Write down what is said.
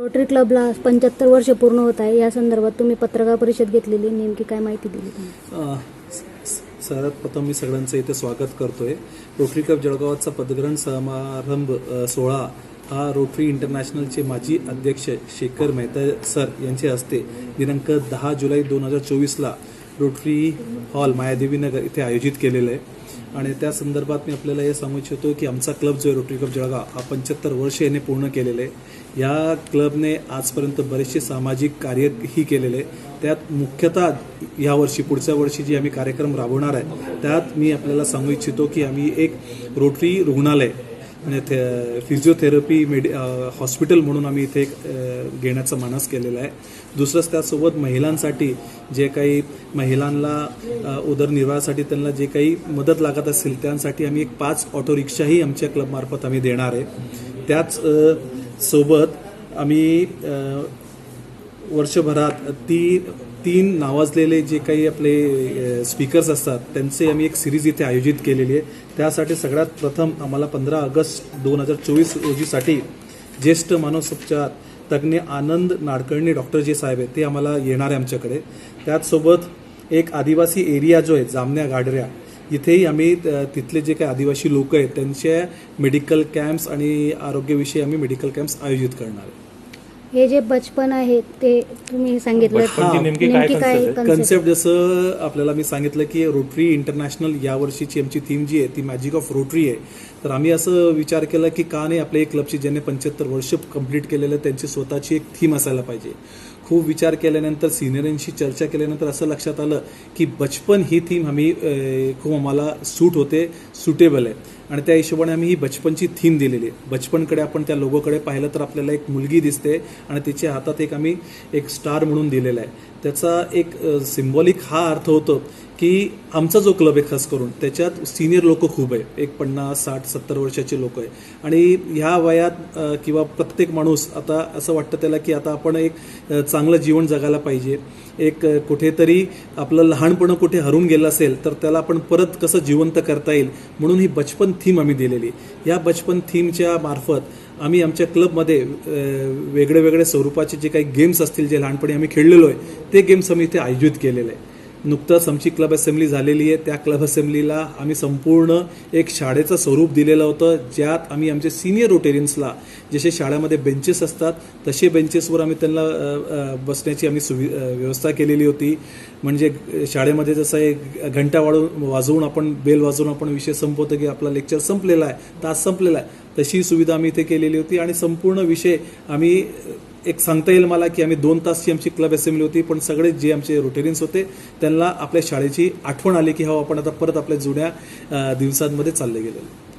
Rotary क्लबला पंच्याहत्तर वर्ष पूर्ण होत आहे. या संदर्भात तुम्ही पत्रकार परिषद घेतलेली नेमकी काय माहिती दिली सर्वात प्रथम मी सगळ्यांचं इथे स्वागत करतोय. रोटरी क्लब जळगावाचा पदग्रहण समारंभ सोहळा हा रोटरी इंटरनॅशनलचे माजी अध्यक्ष शेखर मेहता सर यांचे हस्ते दिनांक दहा जुलै दोन हजार चोवीसला रोटरी हॉल मायादेवी नगर इथे आयोजित केलेलं आहे. आणि त्या संदर्भात मी आपल्याला हे सांगू इच्छितो की आमचा क्लब जो आहे रोटरी क्लब जळगाव हा पंच्याहत्तर वर्ष याने पूर्ण केलेलं आहे. या क्लबने आजपर्यंत बरेचसे सामाजिक कार्यही केलेले आहे त्यात मुख्यतः या वर्षी पुढच्या वर्षी जे आम्ही कार्यक्रम राबवणार आहे त्यात मी आपल्याला सांगू इच्छितो की आम्ही एक रोटरी रुग्णालय म्हणजे फिजिओथेरपी मेडि हॉस्पिटल म्हणून आम्ही इथे एक, घेण्याचा मानस केलेला आहे. दुसरंच त्यासोबत महिलांसाठी जे काही महिलांना उदरनिर्वाहासाठी त्यांना जे काही मदत लागत असेल त्यांसाठी आम्ही एक पाच ऑटो रिक्षाही आमच्या क्लबमार्फत आम्ही देणार आहे. त्याच सोबत आम्ही वर्षभरात ती तीन नावाजलेले जे काही आपले स्पीकर्स असतात त्यांचे आम्ही एक सिरीज इथे आयोजित केलेली आहे. त्यासाठी सगळ्यात प्रथम आम्हाला पंधरा ऑगस्ट दोन हजार चोवीस रोजीसाठी ज्येष्ठ मानसोपचार तज्ज्ञ आनंद नाडकर्णी डॉक्टर जे साहेब आहेत ते आम्हाला येणार आहे आमच्याकडे. त्याचसोबत एक आदिवासी एरिया जो आहे जामण्या गाडऱ्या इथेही आम्ही तिथले जे काही आदिवासी लोक आहेत त्यांच्या मेडिकल कॅम्प्स आणि आरोग्याविषयी आम्ही मेडिकल कॅम्प्स आयोजित करणार आहे. हे जे बचपन आहे ते तुम्ही सांगितलं बचपनची नेमकी काय नेमकी काय concept आहे? concept? कन्सेप्ट जसं आपल्याला मी सांगितलं की रोटरी इंटरनॅशनल या वर्षीची आमची थीम जी आहे ती मॅजिक ऑफ रोटरी आहे तर आम्ही असं विचार केला की का नाही आपल्या एक क्लबची ज्यांनी पंच्याहत्तर वर्ष कंप्लीट केलेलं आहे त्यांची स्वतःची एक थीम असायला पाहिजे खूप विचार केल्यानंतर सिनियरांशी चर्चा केल्यानंतर असं लक्षात आलं की बचपन ही थीम आम्ही खूप आम्हाला सूट होते सुटेबल आहे. आणि त्या हिशोबाने आम्ही ही बचपनची थीम दिलेली आहे. बचपनकडे आपण त्या लोगोकडे पाहिलं तर आपल्याला एक मुलगी दिसते आणि तिच्या हातात एक आम्ही एक स्टार म्हणून दिलेला आहे. त्याचा एक सिम्बॉलिक हा अर्थ होतो की आमचा जो क्लब आहे खास करून त्याच्यात सिनियर लोक खूप आहे. एक पन्नास साठ सत्तर वर्षाचे लोक आहे. आणि ह्या वयात किंवा प्रत्येक माणूस आता असं वाटतं त्याला की आता आपण एक अ, चांगलं जीवन जगायला पाहिजे. एक कुठेतरी आपलं लहानपण कुठे हरून गेलं असेल तर त्याला आपण परत कसं जिवंत करता येईल म्हणून ही बचपन थीम आम्ही दिलेली. या बचपन थीमच्या मार्फत आम्ही आमच्या क्लबमध्ये वेगळे वेगळे स्वरूपाचे जे काही गेम्स असतील जे लहानपणी आम्ही खेळलेलो आहे ते गेम्स आम्ही इथे आयोजित केलेले. आहे नुकतंच आमची क्लब असेंब्ली झालेली आहे. त्या क्लब असेंब्लीला आम्ही संपूर्ण एक शाळेचं स्वरूप दिलेलं होतं. ज्यात आम्ही आमचे सिनियर रोटेरियन्सला जसे शाळेमध्ये बेंचेस असतात तसे बेंचेसवर आम्ही त्यांना बसण्याची आम्ही सुवि व्यवस्था केलेली होती. म्हणजे शाळेमध्ये जसं एक घंटा वाढवून वाजवून आपण बेल वाजवून आपण विषय संपवतो की आपला लेक्चर संपलेला आहे तास संपलेला आहे. तशी सुविधा आम्ही इथे केलेली होती आणि संपूर्ण विषय आम्ही एक सांगता येईल मला की आम्ही दोन तासची आमची क्लब असेंब्ली होती पण सगळे जे आमचे रोटेरियन्स होते त्यांना आपल्या शाळेची आठवण आली की हो आपण आता परत आपल्या जुन्या दिवसांमध्ये चालले गेलेलो.